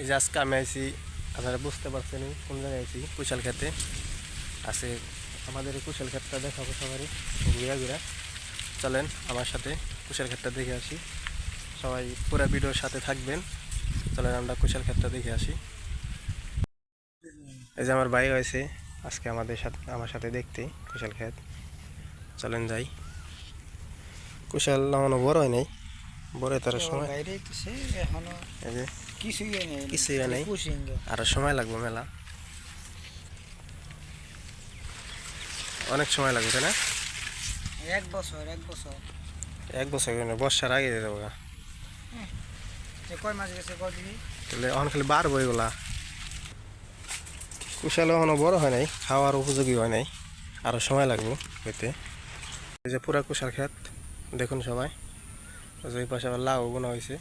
এই যে আজকে আমি আইছি আপনারা বুঝতে পারছেন কোন জায়গায় আইছি কুশাল খেতে আছে আমাদের এই কুশাল ক্ষেতটা দেখাবো সবারই ঘুরা ঘুরা চলেন আমার সাথে কুশাল ক্ষেতটা দেখে আসি। সবাই পুরো ভিডিওর সাথে থাকবেন। চলেন আমরা কুশাল ক্ষেতটা দেখে আসি। এই যে আমার ভাই হয়েছে আজকে আমাদের সাথে আমার সাথে দেখতে কুশাল ক্ষেত। চলেন যাই। কুশাল লাগানো বড় হয় নাই বড় তার সময়। এই যে কিছুই নেই কিছুই নেই। আরও সময় লাগবে মেলা। অনেক সময় লাগবে তাই না? এক বছর এক বছর। এক বছর কেন? বর্ষার আগে দিয়ে দেবো কয় মাস গেছে কয় তাহলে এখন খালি বাড়বো এগুলা কুশাল এখনও বড় হয় নাই খাওয়ার উপযোগী হয় নাই। আরও সময় লাগবে হইতে। এই যে পুরা কুশাল ক্ষেত দেখুন সবাই। ওই পাশে আবার লাউ বোনা হয়েছে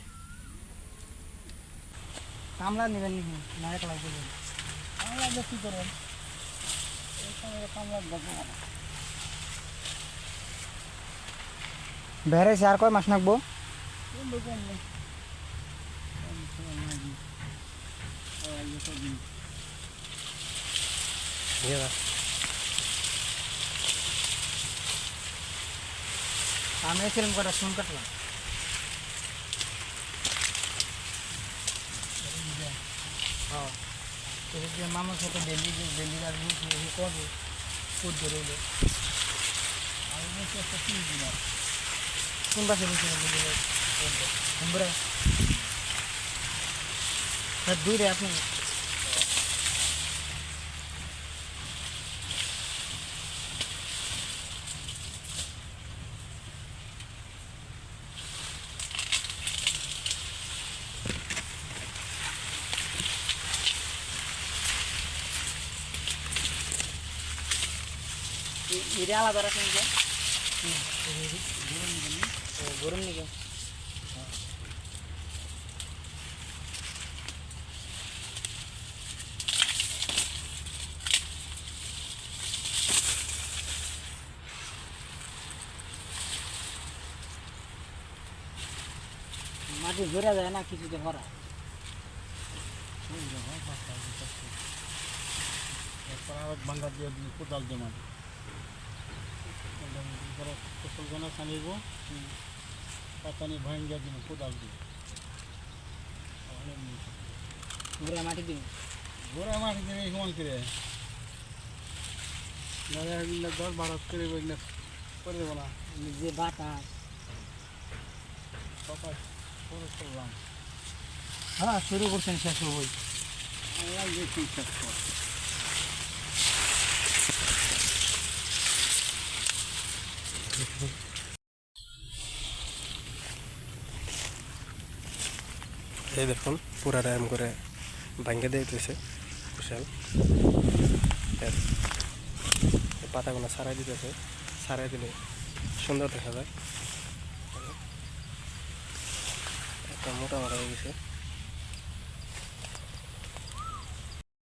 কামলা নেবেন নাকি না একলা দেবেন কামলা দিয়ে কী করবেন? কামলা দেখব বেড়েছে আর কয় মাস নাকবো? আমি এসেছিলাম কটা শুন কাটলাম। হ্যাঁ মামার সাথে ডেলি ডেলি আসব করব ফুট ধরে আমি একটা কি দিন বসে কুমড়া দুই রে আপনি এটা আলাদা রাখেন গরম নিকে মাটি ঘুরে যায় না কিছুতে ভরা বাঙ্গা দিয়ে দিলে কোদাল দিয়ে মাটি ফসল গানা খানিব পাতানি ভাঙ্গা দিন কোদাল দিয়ে ঘুরে মাটি দিন। গোড়া মাটি দিয়ে সমান করে। দশ বারো করে করে দেবো না। যে বাতাস। সকাল করলাম। হ্যাঁ শুরু করছেন শেষ হবই। আল্লাহ দেখি শেষ কর। এই দেখুন, পুরা টাইম করে ভাঙ্গে দিতেছে কুশাল পাতাগুলো সারাই দিতেছে, সারাই দিলে সুন্দর দেখা যায়। একটা মোটা মোটা হয়ে গেছে।